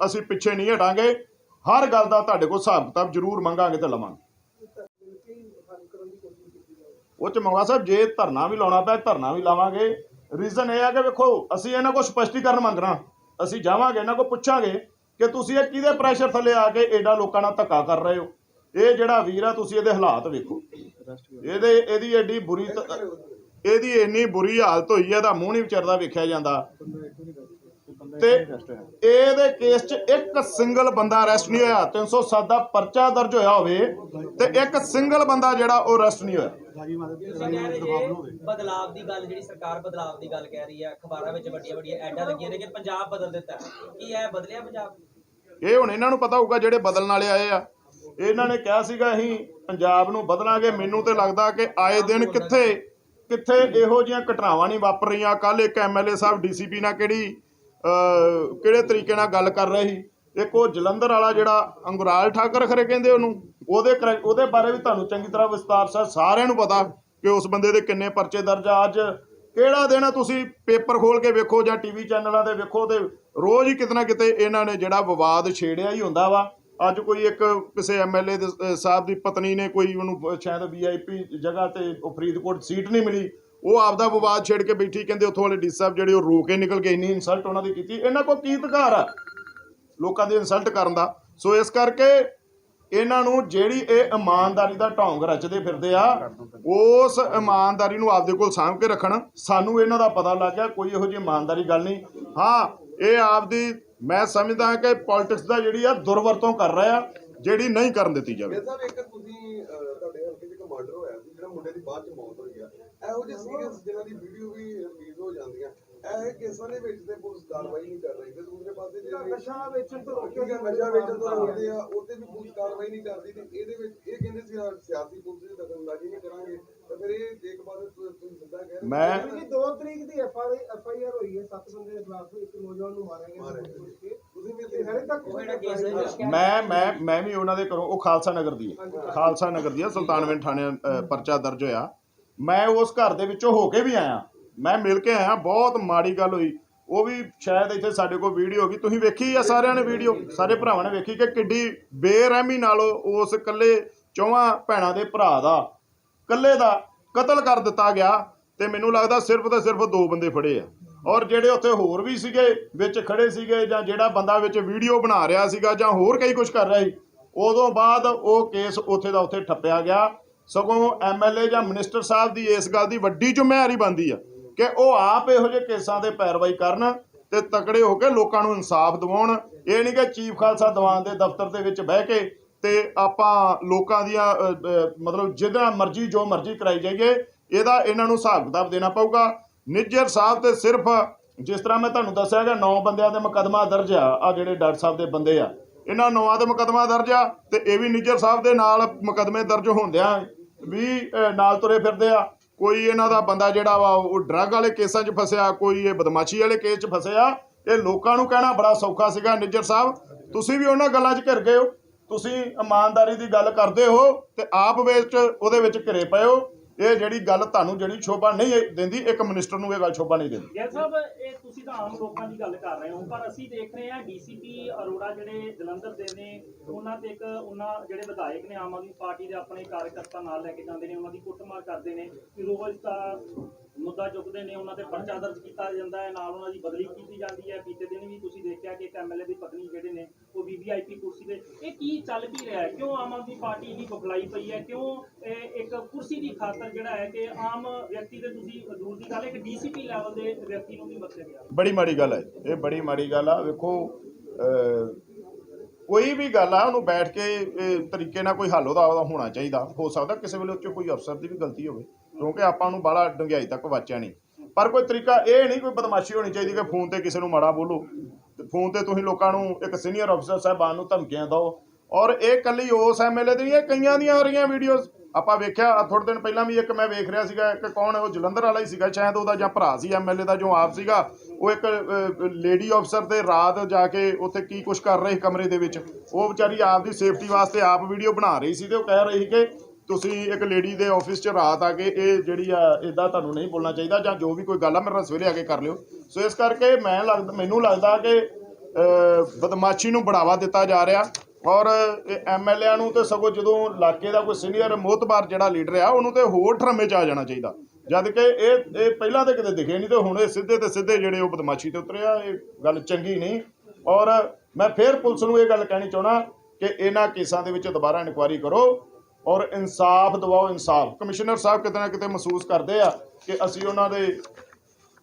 ਅਸੀਂ ਪਿੱਛੇ ਨਹੀਂ ਹਟਾਂਗੇ। ਹਰ ਗੱਲ ਦਾ ਤੁਹਾਡੇ ਕੋਲ ਹਿਸਾਬ ਕਿਤਾਬ ਜ਼ਰੂਰ ਮੰਗਾਂਗੇ ਤੇ ਲਵਾਂਗੇ। ਉਹ ਚ ਮੰਗਾ ਸਾਹਿਬ, ਜੇ ਧਰਨਾ ਵੀ ਲਾਉਣਾ ਪਿਆ, ਧਰਨਾ ਵੀ ਲਾਵਾਂਗੇ। ਰੀਜ਼ਨ ਇਹ ਆ ਕਿ ਵੇਖੋ, ਅਸੀਂ ਇਹਨਾਂ ਕੋਲ ਸਪਸ਼ਟੀਕਰਨ ਮੰਗਣਾ। ਅਸੀਂ ਜਾਵਾਂਗੇ, ਇਹਨਾਂ ਕੋਲ ਪੁੱਛਾਂਗੇ ਕਿ ਤੁਸੀਂ ਇਹ ਕਿਹਦੇ ਪ੍ਰੈਸ਼ਰ ਥੱਲੇ ਆ ਕੇ ਏਡਾ ਲੋਕਾਂ ਨਾਲ ਧੱਕਾ ਕਰ ਰਹੇ ਹੋ? ਇਹ ਜਿਹੜਾ ਵੀਰ ਆ, ਤੁਸੀਂ ਇਹਦੇ ਹਾਲਾਤ ਵੇਖੋ। ਇਹਦੇ, ਇਹਦੀ ਐਡੀ ਬੁਰੀ ਇਹਦੀ ਇੰਨੀ ਬੁਰੀ ਹਾਲਤ ਹੋਈ ਹੈ ਇਹਦਾ ਮੂੰਹ ਨਹੀਂ ਵਿਚਰਦਾ ਵੇਖਿਆ ਜਾਂਦਾ। ਤੇ ਇਹਦੇ ਕੇਸ 'ਚ ਇੱਕ ਸਿੰਗਲ ਬੰਦਾ ਅਰੈਸਟ ਨਹੀਂ ਹੋਇਆ 307 ਦਾ ਪਰਚਾ ਦਰਜ ਹੋਇਆ ਹੋਵੇ ਤੇ ਇੱਕ ਸਿੰਗਲ ਬੰਦਾ ਜਿਹੜਾ ਉਹ ਅਰੈਸਟ ਨਹੀਂ ਹੋਇਆ। ਬਦਲਾਵ ਦੀ ਗੱਲ ਜਿਹੜੀ ਸਰਕਾਰ ਬਦਲਾਵ ਦੀ ਗੱਲ ਕਹਿ ਰਹੀ ਹੈ ਅਖਬਾਰਾਂ ਵਿੱਚ ਵੱਡੀਆਂ ਵੱਡੀਆਂ ਐਡਾਂ ਲੱਗੀਆਂ ਨੇ ਕਿ ਪੰਜਾਬ ਬਦਲ ਦਿੱਤਾ। ਕੀ ਇਹ ਬਦਲਿਆ ਪੰਜਾਬ? ਇਹ ਹੁਣ ਇਹਨਾਂ ਨੂੰ ਪਤਾ ਹੋਊਗਾ ਜਿਹੜੇ ਬਦਲਣ ਵਾਲੇ ਆਏ ਆ। ਇਹਨਾਂ ਨੇ ਕਿਹਾ ਸੀਗਾ ਅਸੀਂ ਪੰਜਾਬ ਨੂੰ ਬਦਲਾਂਗੇ। ਮੈਨੂੰ ਤੇ ਲੱਗਦਾ ਕਿ ਆਏ ਦਿਨ ਕਿੱਥੇ ਕਿੱਥੇ ਇਹੋ ਜਿਹੀਆਂ ਘਟਨਾਵਾਂ ਨਹੀਂ ਵਾਪਰ ਰਹੀਆਂ। ਕੱਲ ਇੱਕ ਐਮਐਲਏ ਸਾਹਿਬ ਡੀਸੀਪੀ ਨਾਲ ਕਿਹੜੀ ਕਿਹੜੇ ਤਰੀਕੇ ਨਾਲ ਗੱਲ ਕਰ ਰਹੇ ਸੀ? ਇੱਕ ਉਹ ਜਲੰਧਰ ਵਾਲਾ ਜਿਹੜਾ ਅੰਗੁਰਾਲ ਠਾਕਰ ਖਰੇ ਕਹਿੰਦੇ ਉਹਨੂੰ ਉਹਦੇ ਕਰ- ਉਹਦੇ ਬਾਰੇ ਵੀ ਤੁਹਾਨੂੰ ਚੰਗੀ ਤਰ੍ਹਾਂ ਵਿਸਤਾਰ ਸਰ ਸਾਰਿਆਂ ਨੂੰ ਪਤਾ ਕਿ ਉਸ ਬੰਦੇ ਦੇ ਕਿੰਨੇ ਪਰਚੇ ਦਰਜ ਆ। ਅੱਜ ਕਿਹੜਾ ਦਿਨ ਤੁਸੀਂ ਪੇਪਰ ਖੋਲ ਕੇ ਵੇਖੋ ਜਾਂ ਟੀਵੀ ਚੈਨਲਾਂ ਤੇ ਵੇਖੋ ਤੇ ਰੋਜ਼ ਹੀ ਕਿਤੇ ਨਾ ਕਿਤੇ ਇਹਨਾਂ ਨੇ ਜਿਹੜਾ ਵਿਵਾਦ ਛੇੜਿਆ ਹੀ ਹੁੰਦਾ ਵਾ। ਅੱਜ ਕੋਈ ਇੱਕ ਕਿਸੇ ਐਮਐਲਏ ਦੇ ਸਾਹਿਬ ਦੀ ਪਤਨੀ ਨੇ ਕੋਈ ਉਹਨੂੰ ਅਹ, ਸ਼ਾਇਦ ਵੀਆਈਪੀ ਜਗ੍ਹਾ ਤੇ ਉਹ ਫਰੀਦਕੋਟ ਸੀਟ ਨਹੀਂ ਮਿਲੀ। ਉਹ ਆਪਦਾ ਵਿਵਾਦ ਛੇੜ ਕੇ ਬੈਠੀ, ਕਹਿੰਦੇ ਉੱਥੋਂ ਵਾਲੇ ਡੀ ਸਾਹਿਬ ਜਿਹੜੇ ਉਹ ਰੋ ਕੇ ਨਿਕਲ ਗਏ, ਇੰਨੀ ਇਨਸਲਟ ਉਹਨਾਂ ਦੀ ਕੀਤੀ। ਇਹਨਾਂ ਕੋਲ ਕੀ ਅਧਿਕਾਰ ਆ? ਲੋਕਾਂ ਦੀ ਇਨਸਲਟ ਕਰਨ ਦਾ। ਸੋ ਇਸ ਕਰਕੇ ਇਹਨਾਂ ਨੂੰ ਜਿਹੜੀ ਇਹ ਇਮਾਨਦਾਰੀ ਦਾ ਢੋਂਗ ਰਚਦੇ ਫਿਰਦੇ ਆ, ਉਸ ਇਮਾਨਦਾਰੀ ਨੂੰ ਆਪਦੇ ਕੋਲ ਸਾਂਭ ਕੇ ਰੱਖਣ, ਸਾਨੂੰ ਇਹਨਾਂ ਦਾ ਪਤਾ ਲੱਗ ਗਿਆ, ਕੋਈ ਇਹੋ ਜਿਹੀ ਇਮਾਨਦਾਰੀ ਗੱਲ ਨਹੀਂ। ਹਾਂ, ਇਹ ਆਪਦੀ, ਮੈਂ ਸਮਝਦਾ ਕਿ ਪੋਲਿਟਿਕਸ ਦਾ ਜਿਹੜੀ ਆ, ਦੁਰਵਰਤੋਂ ਕਰ ਰਿਹਾ ਜਿਹੜੀ ਨਹੀਂ ਕਰਨ ਦਿੱਤੀ ਜਾਵੇ। ਸਾਹਿਬ ਇੱਕ ਤੁਸੀਂ ਤੁਹਾਡੇ ਹਲਕੇ 'ਚ ਇੱਕ ਹੋਇਆ ਸੀ, ਜਿਹੜਾ ਮੁੰਡੇ ਦੀ ਬਾਅਦ 'ਚ ਮੌਤ ਇਹੋ ਜਿਹੇ ਸੀਰੀਅਸ ਜਿਨ੍ਹਾਂ ਦੀ ਵੀਡੀਓ ਵੀ ਰਿਲੀਜ਼ ਹੋ ਜਾਂਦੀਆਂ। ਇਹ ਕੇਸਾਂ ਦੇ ਵਿੱਚ ਤੇ ਪੁਲਿਸ ਕਾਰਵਾਈ ਨਹੀਂ ਕਰ ਰਹੀ। ਤੇ ਦੂਸਰੇ ਪਾਸੇ ਜਿਹੜੇ ਨਸ਼ਾ ਵੇਚਣ ਤੋਂ ਲੋਕੀ ਰੋਕਿਆ ਨਸ਼ਾ ਵੇਚਣ ਤੋਂ ਰੋਕਦੇ ਆ ਉਹਤੇ ਵੀ ਪੁਲਿਸ ਕਾਰਵਾਈ ਨਹੀਂ ਕਰਦੀ ਤੇ ਇਹਦੇ ਵਿੱਚ ਇਹ ਕਹਿੰਦੇ ਸੀ ਆ, ਸਿਆਸੀ ਪੁਲਿਸ ਦੀ ਦਖਲਅੰਦਾਜ਼ੀ ਨਹੀਂ ਕਰਾਂਗੇ। ਤਾਂ ਫਿਰ ਇਹ ਇੱਕ ਵਾਰ ਤੁਸੀਂ ਸਿੱਧਾ ਕਹਿ ਮੈਂ- ਕਿ 2 ਤਰੀਕ ਦੀ ਐਫ ਆਈ ਆਰ ਹੋਈ ਹੈ 7 ਬੰਦੇ ਦੇ ਖਿਲਾਫ ਇੱਕ ਨੌਜਵਾਨ ਨੂੰ ਮਾਰਿਆ ਗਿਆ ਜੋ ਮੈਂ ਮੈਂ ਮੈਂ ਵੀ ਉਹਨਾਂ ਦੇ ਘਰੋਂ ਉਹ ਖਾਲਸਾ ਨਗਰ ਦੀ ਹੈ। ਖਾਲਸਾ ਨਗਰ ਦੀ ਹੈ ਸੁਲਤਾਨਵਿੰਡ ਥਾਣੇ ਪਰਚਾ ਦਰਜ ਹੋਇਆ। ਮੈਂ ਉਸ ਘਰ ਦੇ ਵਿੱਚੋਂ ਹੋ ਕੇ ਵੀ ਆਇਆ। ਮੈਂ ਮਿਲ ਕੇ ਆਇਆ, ਬਹੁਤ ਮਾੜੀ ਗੱਲ ਹੋਈ। ਉਹ ਵੀ ਸ਼ਾਇਦ ਇੱਥੇ ਸਾਡੇ ਕੋਲ ਵੀਡੀਓ ਹੋਗੀ। ਤੁਸੀਂ ਵੇਖੀ ਆ ਸਾਰਿਆਂ ਨੇ ਵੀਡੀਓ ਸਾਰੇ ਭਰਾਵਾਂ ਨੇ ਵੇਖੀ ਕਿ ਕਿੱਡੀ ਬੇਰਹਿਮੀ ਨਾਲ ਉਸ ਇਕੱਲੇ ਚੌਵਾਂ ਭੈਣਾਂ ਦੇ ਭਰਾ ਦਾ, ਇਕੱਲੇ ਦਾ ਕਤਲ ਕਰ ਦਿੱਤਾ ਗਿਆ ਤੇ ਮੈਨੂੰ ਲੱਗਦਾ ਸਿਰਫ ਤੇ ਸਿਰਫ ਦੋ ਬੰਦੇ ਫੜੇ ਆ। ਔਰ ਜਿਹੜੇ ਉੱਥੇ ਹੋਰ ਵੀ ਸੀਗੇ, ਵਿੱਚ ਖੜੇ ਸੀਗੇ ਜਾਂ ਜਿਹੜਾ ਬੰਦਾ ਵਿੱਚ ਵੀਡੀਓ ਬਣਾ ਰਿਹਾ ਸੀਗਾ ਜਾਂ ਹੋਰ ਕਈ ਕੁਝ ਕਰ ਰਿਹਾ ਸੀ, ਉਦੋਂ ਬਾਅਦ ਉਹ ਕੇਸ ਉੱਥੇ ਦਾ ਉੱਥੇ ਠੱਪਿਆ ਗਿਆ। ਸਗੋਂ ਐਮਐਲਏ ਜਾਂ ਮਿਨਿਸਟਰ ਸਾਹਿਬ ਦੀ ਇਸ ਗੱਲ ਦੀ ਵੱਡੀ ਜ਼ਿੰਮੇਵਾਰੀ ਬਣਦੀ ਆ ਕਿ ਉਹ ਆਪ ਇਹੋ ਜਿਹੇ ਕੇਸਾਂ ਤੇ ਪੈਰਵਾਈ ਕਰਨ ਤੇ ਤਕੜੇ ਹੋ ਕੇ ਲੋਕਾਂ ਨੂੰ ਇਨਸਾਫ ਦਿਵਾਉਣ। ਇਹ ਨਹੀਂ ਕਿ ਚੀਫ ਖਾਲਸਾ ਦੀਵਾਨ ਦੇ ਦਫ਼ਤਰ ਦੇ ਵਿੱਚ ਬਹਿ ਕੇ ਤੇ ਆਪਾਂ ਲੋਕਾਂ ਦੀਆਂ ਅ, ਅ, ਮਤਲਬ ਜਿਹਦਾ ਮਰਜ਼ੀ ਜੋ ਮਰਜ਼ੀ ਕਰਾਈ ਜਾਈਏ ਇਹਦਾ ਇਹਨਾਂ ਨੂੰ ਹਿਸਾਬ ਕਿਤਾਬ ਦੇਣਾ ਪਊਗਾ। ਨਿੱਜਰ ਸਾਹਿਬ ਤੇ ਸਿਰਫ ਜਿਸ ਤਰ੍ਹਾਂ ਮੈਂ ਤੁਹਾਨੂੰ ਦੱਸਿਆ ਕਿ 9 ਬੰਦਿਆਂ ਦੇ ਮੁਕੱਦਮਾ ਦਰਜ ਆ ਆ ਜਿਹੜੇ ਡਾਕਟਰ ਸਾਹਿਬ ਦੇ ਬੰਦੇ ਆ। ਇਹਨਾਂ ਨੌਆਂ ਦੇ ਮੁਕੱਦਮਾ ਦਰਜ ਆ ਤੇ ਇਹ ਵੀ ਨਿੱਜਰ ਸਾਹਿਬ ਦੇ ਨਾਲ ਮੁਕੱਦਮੇ ਦਰਜ ਹੁੰਦਿਆਂ ਵੀ ਨਾਲ ਤੁਰੇ ਫਿਰਦੇ ਆ। ਕੋਈ ਇਹਨਾਂ ਦਾ ਬੰਦਾ ਜਿਹੜਾ ਵਾ, ਉਹ ਡਰੱਗ ਵਾਲੇ ਕੇਸਾਂ 'ਚ ਫਸਿਆ, ਕੋਈ ਇਹ ਬਦਮਾਸ਼ੀ ਵਾਲੇ ਕੇਸ 'ਚ ਫਸਿਆ, ਇਹ ਲੋਕਾਂ ਨੂੰ ਕਹਿਣਾ ਬੜਾ ਸੌਖਾ ਸੀਗਾ ਨਿੱਜਰ ਸਾਹਿਬ। ਤੁਸੀਂ ਵੀ ਉਹਨਾਂ ਗੱਲਾਂ 'ਚ ਘਿਰ ਗਏ ਹੋ। ਤੁਸੀਂ ਇਮਾਨਦਾਰੀ ਦੀ ਗੱਲ ਕਰਦੇ ਹੋ ਤੇ ਆਪ ਵਿੱਚ ਉਹਦੇ ਵਿੱਚ ਘਿਰੇ ਪਏ ਹੋ। ਇਹ ਜਿਹੜੀ ਗੱਲ ਤੁਹਾਨੂੰ ਜਿਹੜੀ ਸ਼ੋਭਾ ਨਹੀਂ ਦਿੰਦੀ, ਇੱਕ ਮਿਨਿਸਟਰ ਨੂੰ ਇਹ ਗੱਲ ਸ਼ੋਭਾ ਨਹੀਂ ਦਿੰਦੀ। ਗਿੱਲ ਸਾਹਿਬ, ਇਹ ਤੁਸੀਂ ਤਾਂ ਆਮ ਲੋਕਾਂ ਦੀ ਗੱਲ ਕਰ ਰਹੇ ਹੋ, ਪਰ ਅਸੀਂ ਦੇਖ ਰਹੇ ਹਾਂ ਡੀਸੀਪੀ ਅਰੋੜਾ ਜਿਹੜੇ ਜਲੰਧਰ ਦੇ ਨੇ, ਉਹਨਾਂ ਤੇ ਇੱਕ ਉਹਨਾਂ ਜਿਹੜੇ ਵਿਧਾਇਕ ਨੇ ਆਮ ਆਦਮੀ ਪਾਰਟੀ ਦੇ ਆਪਣੇ ਕਾਰਜਕਰਤਾ ਨਾਲ ਲੈ ਕੇ ਜਾਂਦੇ ਨੇ, ਉਹਨਾਂ ਦੀ ਕੁੱਟਮਾਰ ਕਰਦੇ ਨੇ। ਰੋਜ਼ ਤਾਂ ਮੁੱਦਾ ਚੁੱਕਦੇ ਨੇ, ਉਹਨਾਂ ਤੇ ਪਰਚਾ ਦਰਜ ਕੀਤਾ ਜਾਂਦਾ ਹੈ, ਨਾਲ ਉਹਨਾਂ ਦੀ ਬਦਲੀ ਕੀਤੀ ਜਾਂਦੀ ਹੈ। ਬੀਤੇ ਦਿਨ ਵੀ ਤੁਸੀਂ ਦੇਖਿਆ ਕਿ ਇੱਕ ਐਮਐਲਏ ਦੀ ਪਤਨੀ ਜਿਹੜੇ ਨੇ, ਉਹ ਵੀਵੀਆਈਪੀ ਕੁਰਸੀ ਤੇ, ਇਹ ਕੀ ਚੱਲ ਕੀ ਰਿਹਾ ਹੈ? ਕਿਉਂ ਆਮ ਆਦਮੀ ਪਾਰਟੀ ਇੰਨੀ ਬਖਲਾਈ ਪਈ ਹੈ? ਕਿਉਂ ਇੱਕ ਕੁਰਸੀ ਦੀ ਖਾਤਰ ਜਿਹੜਾ ਹੈ ਕਿ ਆਮ ਵਿਅਕਤੀ ਦੇ ਤੁਸੀਂ ਦੂਰ ਦੀ ਗੱਲ ਹੈ ਡੀਸੀਪੀ ਲੈਵਲ ਦੇ ਵਿਅਕਤੀ ਨੂੰ ਵੀ ਵਰਤਿਆ ਗਿਆ ਬੜੀ ਮਾੜੀ ਗੱਲ ਹੈ ਇਹ ਬੜੀ ਮਾੜੀ ਗੱਲ ਆ। ਵੇਖੋ ਕੋਈ ਵੀ ਗੱਲ ਆ, ਉਹਨੂੰ ਬੈਠ ਕੇ ਤਰੀਕੇ ਨਾਲ ਕੋਈ ਹੱਲ ਉਹਦਾ ਹੋਣਾ ਚਾਹੀਦਾ। ਹੋ ਸਕਦਾ ਕਿਸੇ ਵੇਲੇ ਉੱਚ ਕੋਈ ਅਫਸਰ ਦੀ ਵੀ ਗਲਤੀ ਹੋਵੇ। ਕਿਉਂਕਿ ਆਪਾਂ ਨੂੰ ਬਾਹਲਾ ਡੰਗਿਆਈ ਤੱਕ ਵਾਚਿਆ ਨਹੀਂ। ਪਰ ਕੋਈ ਤਰੀਕਾ ਇਹ ਨਹੀਂ ਕੋਈ ਬਦਮਾਸ਼ੀ ਹੋਣੀ ਚਾਹੀਦੀ ਕਿ ਫੋਨ ਤੇ ਕਿਸੇ ਨੂੰ ਮਾੜਾ ਬੋਲੋ। ਤੇ ਫੋਨ ਤੇ ਤੁਸੀਂ ਲੋਕਾਂ ਨੂੰ ਇੱਕ ਸੀਨੀਅਰ ਅਫਸਰ ਸਾਹਿਬਾਨ ਨੂੰ ਧਮਕੀਆਂ ਦਿਓ। ਔਰ ਇਹ ਕੱਲੀ ਉਸ ਐਮਐਲਏ ਦੀ ਇਹ ਕਈਆਂ ਦੀਆਂ ਆ ਰਹੀਆਂ ਵੀਡੀਓਜ਼ ਆਪਾਂ ਵੇਖਿਆ ਥੋੜੇ ਦਿਨ ਪਹਿਲਾਂ ਵੀ ਇੱਕ ਮੈਂ ਵੇਖ ਰਿਹਾ ਸੀਗਾ, ਇੱਕ ਕੌਣ, ਉਹ ਜਲੰਧਰ ਵਾਲਾ ਹੀ ਸੀਗਾ, ਸ਼ਾਇਦ ਉਹਦਾ ਜਾਂ ਭਰਾ ਸੀ ਐਮਐਲਏ ਦਾ ਜੋ ਆਪ ਸੀਗਾ। ਉਹ ਇੱਕ ਲੇਡੀ ਅਫਸਰ ਤੇ ਰਾਤ ਜਾ ਕੇ ਉੱਥੇ ਕੀ ਕੁਝ ਕਰ ਰਹੇ ਕਮਰੇ ਦੇ ਵਿੱਚ। ਉਹ ਵਿਚਾਰੀ ਆਪ ਦੀ ਸੇਫਟੀ ਵਾਸਤੇ ਆਪ ਵੀਡੀਓ ਬਣਾ ਰਹੀ ਸੀ ਤੇ ਉਹ ਕਹਿ ਰਹੀ ਸੀ ਕਿ ਤੁਸੀਂ ਇੱਕ ਲੇਡੀ ਦੇ ਆਫਿਸ 'ਚ ਰਾਤ ਆ ਕੇ ਇਹ ਜਿਹੜੀ ਆ ਇਦਾਂ ਤੁਹਾਨੂੰ ਨਹੀਂ ਬੋਲਣਾ ਚਾਹੀਦਾ ਜਾਂ ਜੋ ਵੀ ਕੋਈ ਗੱਲ ਆ, ਮੇਰੇ ਨਾਲ ਸਵੇਰੇ ਆ ਕੇ ਕਰ ਲਿਓ। ਸੋ ਇਸ ਕਰਕੇ ਮੈਂ ਲੱਗਦਾ ਮੈਨੂੰ ਲੱਗਦਾ ਕਿ ਬਦਮਾਸ਼ੀ ਨੂੰ ਬੜਾਵਾ ਦਿੱਤਾ ਜਾ ਰਿਹਾ। ਔਰ ਐਮਐਲਏ ਨੂੰ ਤੇ ਸਗੋਂ ਜਦੋਂ ਇਲਾਕੇ ਦਾ ਕੋਈ ਸੀਨੀਅਰ ਮੋਤਬਾਰ ਜਿਹੜਾ ਲੀਡਰ ਆ, ਉਹਨੂੰ ਤੇ ਹੋਰ ਠਰਮੇ ਚ ਆ ਜਾਣਾ ਚਾਹੀਦਾ। ਜਦ ਕਿ ਇਹ ਇਹ ਪਹਿਲਾਂ ਤੇ ਕਿਤੇ ਦਿਖੇ ਨਹੀਂ ਤੇ ਹੁਣ ਇਹ ਸਿੱਧੇ ਤੇ ਸਿੱਧੇ ਜਿਹੜੇ ਉਹ ਬਦਮਾਸ਼ੀ ਤੇ ਉਤਰੇ ਆ ਇਹ ਗੱਲ ਚੰਗੀ ਨਹੀਂ। ਔਰ ਮੈਂ ਫੇਰ ਪੁਲਿਸ ਨੂੰ ਇਹ ਗੱਲ ਕਹਿਣੀ ਚਾਹਣਾ ਕਿ ਇਹਨਾਂ ਕੇਸਾਂ ਦੇ ਵਿੱਚ ਦੁਬਾਰਾ ਇਨਕੁਆਇਰੀ ਕਰੋ। ਔਰ ਇਨਸਾਫ ਦਿਵਾਓ ਇਨਸਾਫ। ਕਮਿਸ਼ਨਰ ਸਾਹਿਬ ਕਿਤੇ ਨਾ ਕਿਤੇ ਮਹਿਸੂਸ ਕਰਦੇ ਆ ਕਿ ਅਸੀਂ ਉਹਨਾਂ ਦੇ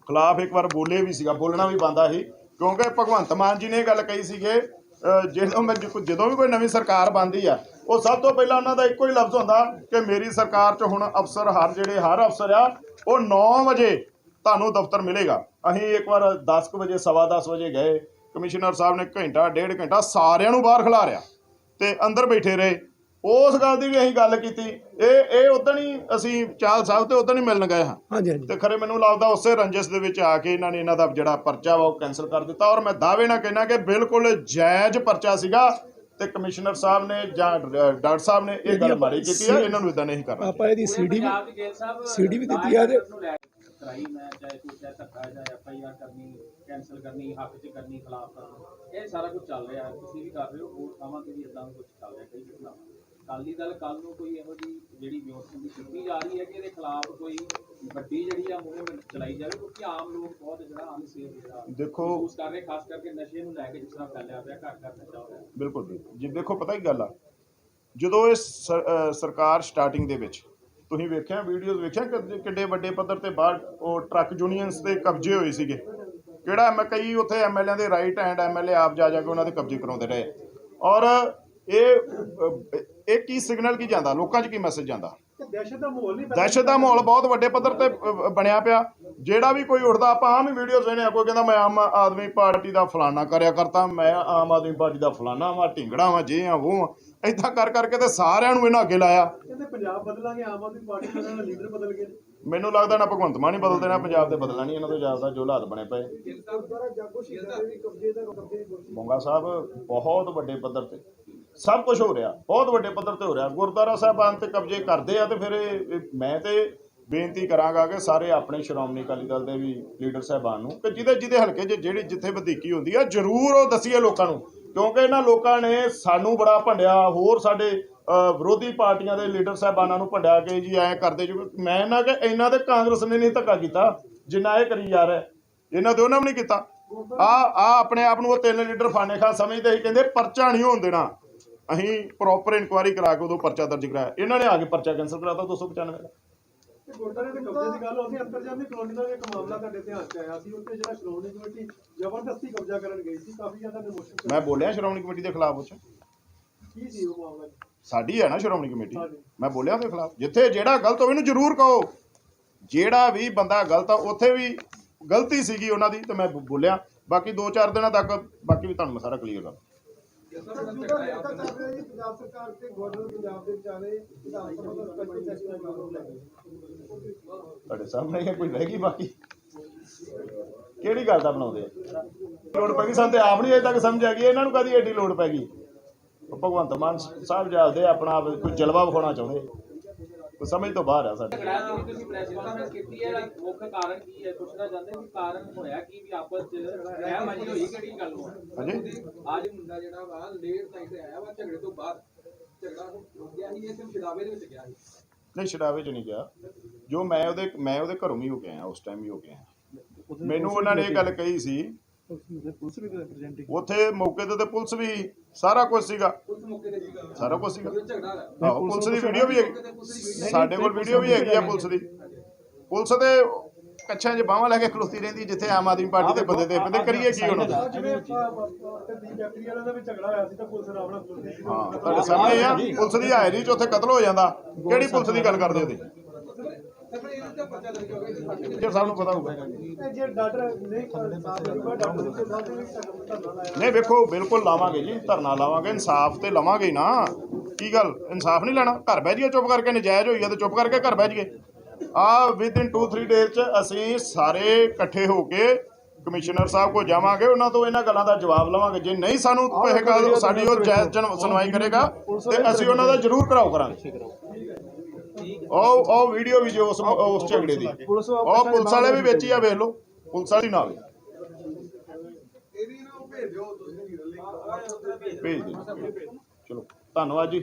ਖਿਲਾਫ ਇੱਕ ਵਾਰ ਬੋਲੇ ਵੀ ਸੀਗਾ, ਬੋਲਣਾ ਵੀ ਬੰਦਾ ਸੀ। ਕਿਉਂਕਿ ਭਗਵੰਤ ਮਾਨ ਜੀ ਨੇ ਇਹ ਗੱਲ ਕਹੀ ਸੀਗੇ, ਅਹ, ਜਦੋਂ ਮੈਂ ਜਦੋਂ ਵੀ ਕੋਈ ਨਵੀਂ ਸਰਕਾਰ ਬਣਦੀ ਆ, ਉਹ ਸਭ ਤੋਂ ਪਹਿਲਾਂ ਉਹਨਾਂ ਦਾ ਇੱਕੋ ਹੀ ਲਫ਼ਜ਼ ਹੁੰਦਾ ਕਿ ਮੇਰੀ ਸਰਕਾਰ 'ਚ ਹੁਣ ਅਫਸਰ ਹਰ ਜਿਹੜੇ, ਹਰ ਅਫਸਰ ਆ, ਉਹ 9 ਵਜੇ ਤੁਹਾਨੂੰ ਦਫ਼ਤਰ ਮਿਲੇਗਾ। ਅਸੀਂ ਇੱਕ ਵਾਰ 10 ਕੁ ਵਜੇ, ਸਵਾ 10 ਵਜੇ ਗਏ, ਕਮਿਸ਼ਨਰ ਸਾਹਿਬ ਨੇ ਘੰਟਾ, ਡੇਢ ਘੰਟਾ ਸਾਰਿਆਂ ਨੂੰ ਬਾਹਰ ਖਿਲਾ ਖਿਲਾਰਿਆ ਤੇ ਅੰਦਰ ਬੈਠੇ ਰਹੇ। ਉਸ ਗੱਲ ਦੀ ਵੀ ਅਸੀਂ ਗੱਲ ਕੀਤੀ। ਇਹ ਇਹ ਉਦੋਂ ਹੀ ਅਸੀਂ ਚਾਲ ਸਾਹਿਬ ਤੇ ਉਦੋਂ ਹੀ ਮਿਲਣ ਗਏ ਹਾਂ। ਹਾਂਜੀ ਹਾਂਜੀ। ਤੇ ਖਰੇ ਮੈਨੂੰ ਲੱਗਦਾ ਉਸੇ ਰੰਜਸ ਦੇ ਵਿੱਚ ਆ ਕੇ ਇਹਨਾਂ ਨੇ ਇਹਨਾਂ ਦਾ ਜਿਹੜਾ ਪਰਚਾ ਵਾ ਉਹ ਕੈਨਸਲ ਕਰ ਦਿੱਤਾ। ਔਰ ਮੈਂ ਦਾਅਵੇ ਨਾਲ ਕਹਿਣਾ ਕਿ ਬਿਲਕੁਲ ਜਾਇਜ਼ ਪਰਚਾ ਸੀਗਾ ਤੇ ਕਮਿਸ਼ਨਰ ਸਾਹਿਬ ਨੇ ਜਾਂ ਡਾਕਟਰ ਸਾਹਿਬ ਨੇ ਇਹ ਗੱਲ ਮਾਰੀ ਕੀਤੀ ਹੈ ਇਹਨਾਂ ਨੂੰ ਇਦਾਂ ਨਹੀਂ ਕਰਨਾ ਆਪਾਂ ਇਹਦੀ ਸੀਡੀ ਸਾਹਿਬ CD ਵੀ ਦਿੱਤੀ ਆ ਤੇ- ਕਰਾਈ ਮੈਂ ਚਾਹੇ ਕੋਈ ਚਾਹੇ ਧੱਕਾ ਜਾਂ ਐਫ ਆਈ ਆਰ ਕਰਨੀ ਕੈਨਸਲ ਕਰਨੀ ਹੱਕ 'ਚ ਕਰਨੀ ਖਿਲਾਫ ਕਰਨੀ। ਇਹ ਸਾਰਾ ਕੁਝ ਚੱਲ ਰਿਹਾ। ਤੁਸੀਂ ਵੀ ਕਰ ਰਹੇ ਹੋ ਹੋਰ ਥਾਵਾਂ ਤੇ ਵੀ ਇਦਾਂ ਕੁਝ ਚੱਲ ਰਿਹਾ ਕਈ ਘਟਨਾਵਾਂ। ਅਕਾਲੀ ਦਲ ਕੱਲ ਨੂੰ ਕੋਈ ਇਹੋ ਜੀ ਜਿਹੜੀ ਵਿਉਂਤਬੰਦੀ ਕੀਤੀ ਜਾ ਰਹੀ ਹੈ ਕਿ ਇਹਦੇ ਖਿਲਾਫ ਕੋਈ ਵੱਡੀ ਜਿਹੜੀ ਆ ਮੁਹਿੰਮ ਚਲਾਈ ਜਾਵੇ ਕਿਉਂਕਿ ਆਮ ਲੋਕ ਬਹੁਤ ਜਿਹੜਾ ਅਨਸੇਫ ਜਿਹੜਾ ਦੇਖੋ ਮਹਿਸੂਸ ਕਰ ਰਹੇ ਖਾਸ ਕਰਕੇ ਨਸ਼ੇ ਨੂੰ ਲੈ ਕੇ ਜਿਸ ਤਰ੍ਹਾਂ ਫੈਲਿਆ ਪਿਆ ਘਰ ਘਰ ਨਸ਼ਾ ਹੋ ਰਿਹਾ। ਬਿਲਕੁਲ ਬਿਲਕੁਲ ਜੀ ਦੇਖੋ ਪਤਾ ਕੀ ਗੱਲ ਆ? ਜਦੋਂ ਇਹ ਸਰਕਾਰ ਸਟਾਰਟਿੰਗ ਦੇ ਵਿੱਚ ਤੁਸੀਂ ਵੇਖਿਆ ਵੀਡੀਓਜ਼ ਵੇਖਿਆ ਕਿ ਕਿੱਡੇ ਵੱਡੇ ਪੱਧਰ ਤੇ ਬਾਹਰ ਉਹ ਟਰੱਕ ਯੂਨੀਅਨਸ ਦੇ ਕਬਜ਼ੇ ਹੋਏ ਸੀਗੇ? ਕਿਹੜਾ ਮੈਂ ਕਈ ਉੱਥੇ ਐਮਐਲਏ ਦੇ ਰਾਈਟ ਹੈਂਡ ਐਮਐਲਏ ਆਪ ਜਾ ਜਾ ਕੇ ਉਹਨਾਂ ਦੇ ਕਬਜ਼ੇ ਕਰਾਉਂਦੇ ਰਹੇ। ਔਰ ਇਹ ਇਹ ਕੀ ਸਿਗਨਲ ਕੀ ਜਾਂਦਾ? ਲੋਕਾਂ 'ਚ ਕੀ ਮੈਸੇਜ ਜਾਂਦਾ? ਦਹਿਸ਼ਤ ਦਾ ਮਾਹੌਲ ਨਹੀਂ ਦਹਿਸ਼ਤ ਦਾ ਮਾਹੌਲ ਬਹੁਤ ਵੱਡੇ ਪੱਧਰ ਤੇ ਅ, ਬਣਿਆ ਪਿਆ। ਜਿਹੜਾ ਵੀ ਕੋਈ ਉੱਠਦਾ ਆਪਾਂ ਆਮ ਹੀ ਵੀਡੀਓਜ਼ ਵੇਖਦੇ ਆ ਕੋਈ ਕਹਿੰਦਾ ਮੈਂ ਆਮ ਆਦਮੀ ਪਾਰਟੀ ਦਾ ਫਲਾਨਾ ਕਰਿਆ ਕਰਤਾ। ਮੈਂ ਆਮ ਆਦਮੀ ਪਾਰਟੀ ਦਾ ਫਲਾਨਾ ਵਾਂ ਢਿੰਗੜਾ ਵਾਂ ਜੇ ਆ ਉਹ ਆ। ਕਰ ਕਰਕੇ ਤੇ ਸਾਰਿਆਂ ਨੂੰ ਇਹਨਾਂ ਅੱਗੇ ਲਾਇਆ। ਕਹਿੰਦੇ ਪੰਜਾਬ ਬਦਲਾਂਗੇ ਆਮ ਆਦਮੀ ਪਾਰਟੀ ਦਾ ਇਹਨਾਂ ਦਾ ਲੀਡਰ ਬਦਲ ਗਏ ਮੈਨੂੰ ਲੱਗਦਾ ਨਾ ਭਗਵੰਤ ਮਾਨ ਹੀ ਬਦਲ ਦੇਣਾ ਪੰਜਾਬ ਦੇ ਬਦਲਣਾ ਨਹੀਂ ਇਹਨਾਂ ਤੋਂ ਜ਼ਿਆਦਾ ਜੋ ਹਾਲਾਤ ਬਣੇ ਪਏ। ਗੁਰਦੁਆਰਾ ਜਾਗੋ ਸ਼ਹੀਦਾਂ ਦੇ ਵੀ ਕਬਜ਼ੇ ਦਾ ਕਬਜ਼ੇ ਦੀ ਕੋਸ਼ਿਸ਼ ਮੋਂਗਾ ਸਾਹਿਬ ਬਹੁਤ ਵੱਡੇ ਪੱਧਰ ਤੇ। ਸਭ ਕੁਝ ਹੋ ਰਿਹਾ, ਬਹੁਤ ਵੱਡੇ ਪੱਧਰ ਤੇ ਹੋ ਰਿਹਾ। ਗੁਰਦੁਆਰਾ ਸਾਹਿਬਾਨ ਤੇ ਕਬਜ਼ੇ ਕਰਦੇ ਆ ਤੇ ਫਿਰ ਇਹ- ਮੈਂ ਤੇ ਬੇਨਤੀ ਕਰਾਂਗਾ ਕਿ ਸਾਰੇ ਆਪਣੇ ਸ਼੍ਰੋਮਣੀ ਅਕਾਲੀ ਦਲ ਦੇ ਵੀ ਲੀਡਰ ਸਾਹਿਬਾਨ ਨੂੰ, ਕਿ ਜਿਹਦੇ ਜਿਹਦੇ ਹਲਕੇ 'ਚ ਜਿਹੜੀ ਜਿੱਥੇ ਵਧੀਕੀ ਹੁੰਦੀ ਆ, ਜ਼ਰੂਰ ਉਹ ਦਸੀਏ ਲੋਕਾਂ ਨੂੰ। ਕਿਉਂਕਿ ਇਹਨਾਂ ਲੋਕਾਂ ਨੇ ਸਾਨੂੰ ਬੜਾ ਭੰਡਿਆ, ਹੋਰ ਸਾਡੇ ਵਿਰੋਧੀ ਪਾਰਟੀਆਂ ਦੇ ਲੀਡਰ ਸਾਹਿਬਾਨਾਂ ਨੂੰ ਭੰਡਿਆ ਕਿ ਜੀ ਐਂ ਕਰਦੇ ਜੀ, ਮੈਂ ਨਾ ਕਿ ਇਹਨਾਂ ਦੇ ਕਾਂਗਰਸ ਨੇ ਨਹੀਂ ਧੱਕਾ ਕੀਤਾ, ਜਿੰਨਾ ਇਹ ਕਰੀ ਜਾ ਰਿਹਾ। ਇਹਨਾਂ ਦੇ ਉਹਨਾਂ ਵੀ ਨਹੀਂ ਕੀਤਾ। ਆ ਆ ਆਪਣੇ ਆਪ ਨੂੰ ਉਹ ਤਿੰਨ ਲੀਡਰ ਫਾਨੇ ਖਾਨ ਸਮਝਦੇ ਸੀ, ਕਹਿੰਦੇ ਪਰਚਾ ਨਹੀਂ ਹੋਣ ਦੇਣਾ। ਅਸੀਂ ਪ੍ਰੋਪਰ ਇਨਕੁਆਇਰੀ ਕਰਾ ਕੇ ਉਦੋਂ ਪਰਚਾ ਦਰਜ ਕਰਾਇਆ। ਇਹਨਾਂ ਨੇ ਆ ਕੇ ਪਰਚਾ ਕੈਂਸਲ ਕਰਾਤਾ 295 ਦਾ। ਤੇ ਗੁਰਦੁਆਰੇ ਦੇ ਕਬਜ਼ੇ ਦੀ ਗੱਲ ਸੀ ਅੰਤਰਜਾਮੀ ਕਲੋਨੀ ਦਾ ਇੱਕ ਮਾਮਲਾ ਤੁਹਾਡੇ ਧਿਆਨ ਚ ਆਇਆ। ਸੀ ਉੱਥੇ ਜਿਹੜਾ ਸ਼੍ਰੋਮਣੀ ਕਮੇਟੀ ਜ਼ਬਰਦਸਤੀ ਕਬਜ਼ਾ ਕਰਨ ਗਈ ਸੀ ਕਾਫੀ ਜ਼ਿਆਦਾ ਨਮੋਸ਼ਨ ਮੈਂ ਬੋਲਿਆ ਸ਼੍ਰੋਮਣੀ ਕਮੇਟੀ ਦੇ ਖਿਲਾਫ ਉੱਚ ਕੀ ਸੀ ਉਹ ਮਾਮਲਾ ਜੀ? ਸਾਡੀ ਹੈ ਨਾ ਸ਼੍ਰੋਮਣੀ ਕਮੇਟੀ। ਮੈਂ ਬੋਲਿਆ ਉਹਦੇ ਖਿਲਾਫ। ਜਿੱਥੇ ਜਿਹੜਾ ਗਲਤ ਹੋਵੇ ਇਹਨੂੰ ਜ਼ਰੂਰ ਕਹੋ। ਜਿਹੜਾ ਵੀ ਬੰਦਾ ਗਲਤ ਆ ਉੱਥੇ ਵੀ ਗਲਤੀ ਸੀਗੀ ਉਹਨਾਂ ਦੀ ਤੇ ਮੈਂ ਬੋਲਿਆ। ਬਾਕੀ 2-4 ਦਿਨਾਂ ਤੱਕ ਬਾਕੀ ਵੀ ਤੁਹਾਨੂੰ ਮੈਂ ਸਾਰਾ ਕਲੀਅਰ ਕਰ ਪੰਜਾਬ ਸਰਕਾਰ ਤੇ ਗਵਰਨਰ ਪੰਜਾਬ ਦੇ ਵਿਚਾਲੇ ਵਿਧਾਨ ਸਭਾ ਦਾ ਸਪੈਸ਼ਲ ਸੈਸ਼ਨ ਕਾਨੂੰਨ ਤੁਹਾਡੇ ਸਾਹਮਣੇ ਹੀ ਕੋਈ ਰਹਿ ਗਈ ਬਾਕੀ? ਕਿਹੜੀ ਗੱਲ ਦਾ ਬਣਾਉਂਦੇ ਆ? ਲੋੜ ਪੈ ਗਈ, ਸਾਨੂੰ ਤੇ ਆਪ ਨਹੀਂ ਅਜੇ ਤੱਕ ਸਮਝ ਆ ਗਈ, ਇਹਨਾਂ ਨੂੰ ਕਦੀ ਐਡੀ ਲੋੜ ਪੈ ਗਈ? ਭਗਵੰਤ ਮਾਨ ਸਾਹਿਬ ਜਾਲਦੇ ਆਪਣਾ ਆਪ ਕੋਈ ਜਲਵਾ ਵਿਖਾਉਣਾ ਚਾਹੁੰਦੇ। ਉਹ ਸਮਝ ਤੋਂ ਬਾਹਰ ਆ ਸਾਡੇ। ਤੁਸੀਂ ਪ੍ਰੈਸ ਕਾਨਫਰੰਸ ਕੀਤੀ ਹੈ ਮੁੱਖ ਕਾਰਨ ਕੀ ਹੈ? ਪੁੱਛਣਾ ਚਾਹੁੰਦੇ ਕਿ ਕਾਰਨ ਹੋਇਆ ਕੀ ਵੀ ਆਪਸ ਚ ਰਹਿ ਮੰਜੀ ਹੋਈ ਕਿਹੜੀ ਗੱਲ ਹਾਂਜੀ। ਅੱਜ ਮੁੰਡਾ ਜਿਹੜਾ ਵਾ ਲੇਟ ਨਾਈਟ ਤੇ ਆਇਆ ਵਾ ਝਗੜੇ ਤੋਂ ਬਾਅਦ ਝਗੜਾ ਹੋ ਗਿਆ ਸੀ ਇਹ ਸਿਰਫ ਛਡਾਵੇ ਦੇ ਵਿੱਚ ਗਿਆ ਸੀ। ਨਹੀਂ ਛਡਾਵੇ ਚ ਨਹੀਂ ਗਿਆ। ਜੋ ਮੈਂ ਉਹਦੇ ਮੈਂ ਉਹਦੇ ਘਰੋਂ ਹੀ ਹੋ ਆਇਆ ਉਸ ਟਾਈਮ ਹੀ ਹੋ ਆਇਆ। ਮੈਨੂੰ ਉਹਨਾਂ ਨੇ ਇਹ ਗੱਲ ਕਹੀ ਸੀ ਉੱਥੇ ਮੌਕੇ ਤੇ ਤੇ ਪੁਲਿਸ ਵੀ ਸਾਰਾ ਕੁਝ ਸੀਗਾ। ਉਸ ਮੌਕੇ ਤੇ ਸੀਗਾ ਸਾਰਾ ਕੁਝ ਸੀਗਾ। ਆਹੋ ਪੁਲਿਸ ਦੀ ਵੀਡੀਓ ਵੀ ਹੈਗੀ। ਸਾਡੇ ਕੋਲ ਵੀਡੀਓ ਵੀ ਹੈਗੀ ਆ ਪੁਲਿਸ ਦੀ। ਪੁਲਿਸ ਤੇ ਕੱਛਾਂ 'ਚ ਬਾਹਾਂ ਲੈ ਕੇ ਖਲੋਤੀ ਰਹਿੰਦੀ ਜਿੱਥੇ ਆਮ ਆਦਮੀ ਪਾਰਟੀ ਦੇ ਬੰਦੇ ਦੇ ਬੰਦੇ ਕਰੀਏ ਕੀ ਹੁਣ? ਤੇ ਦੀ ਦਾ ਤਾਂ ਪੁਲਿਸ ਹਾਂ ਤੁਹਾਡੇ ਸਾਹਮਣੇ ਆ। ਪੁਲਿਸ ਦੀ ਹਾਜ਼ਰੀ 'ਚ ਉੱਥੇ ਕਤਲ ਹੋ ਜਾਂਦਾ। ਕਿਹੜੀ ਪੁਲਿਸ ਦੀ ਗੱਲ ਕਰਦੇ ਤੇ ਜੇ ਸਭ ਨੂੰ ਪਤਾ ਹੋਊਗਾ। ਜੇ ਡਾਕਟਰ ਨਹੀਂ ਨਹੀਂ ਵੇਖੋ ਬਿਲਕੁਲ ਲਾਵਾਂਗੇ ਜੀ ਧਰਨਾ ਲਾਵਾਂਗੇ ਇਨਸਾਫ ਤੇ ਲਵਾਂਗੇ ਨਾ। ਕੀ ਗੱਲ? ਇਨਸਾਫ ਨਹੀਂ ਲੈਣਾ? ਘਰ ਬਹਿ ਜਾਈਏ ਚੁੱਪ ਕਰਕੇ ਨਜਾਇਜ਼ ਹੋਈ ਆ ਤੇ ਚੁੱਪ ਕਰਕੇ ਘਰ ਬਹਿ ਜਾਈਏ। ਆ ਵਿਦ ਇਨ 2-3 ਡੇਜ਼ ਚ ਅਸੀਂ ਸਾਰੇ ਇਕੱਠੇ ਹੋ ਕੇ ਕਮਿਸ਼ਨਰ ਸਾਹਿਬ ਕੋ ਜਾਵਾਂਗੇ ਉਹਨਾਂ ਤੋਂ ਇਹਨਾਂ ਗੱਲਾਂ ਦਾ ਜਵਾਬ ਲਵਾਂਗੇ। ਜੇ ਨਹੀਂ ਸਾਨੂੰ ਕਹੇਗਾ ਸਾਡੀ ਉਹ ਜਾਇਜ਼ ਜਨ- ਸੁਣਵਾਈ ਕਰੇਗਾ ਤੇ ਅਸੀਂ ਉਹਨਾਂ ਦਾ ਜ਼ਰੂਰ ਕਰਾਓ ਕਰਾਂਗੇ। ਉਹ ਉਹ ਵੀਡੀਓ ਵੀ ਜੋ ਉਸ ਉਸ ਝਗੜੇ ਦੀ। ਉਹ ਪੁਲਿਸ ਵਾਲੇ ਵੀ ਵਿੱਚ ਆ ਵੇਖ ਲਓ। ਪੁਲਿਸ ਵਾਲੀ ਨਾਲ ਇਹਦੀ ਨਾ ਉਹ ਭੇਜੋ ਤੁਸੀਂ। ਲਿੰਕ ਭੇਜ ਦਿਓ। ਚਲੋ ਧੰਨਵਾਦ ਜੀ।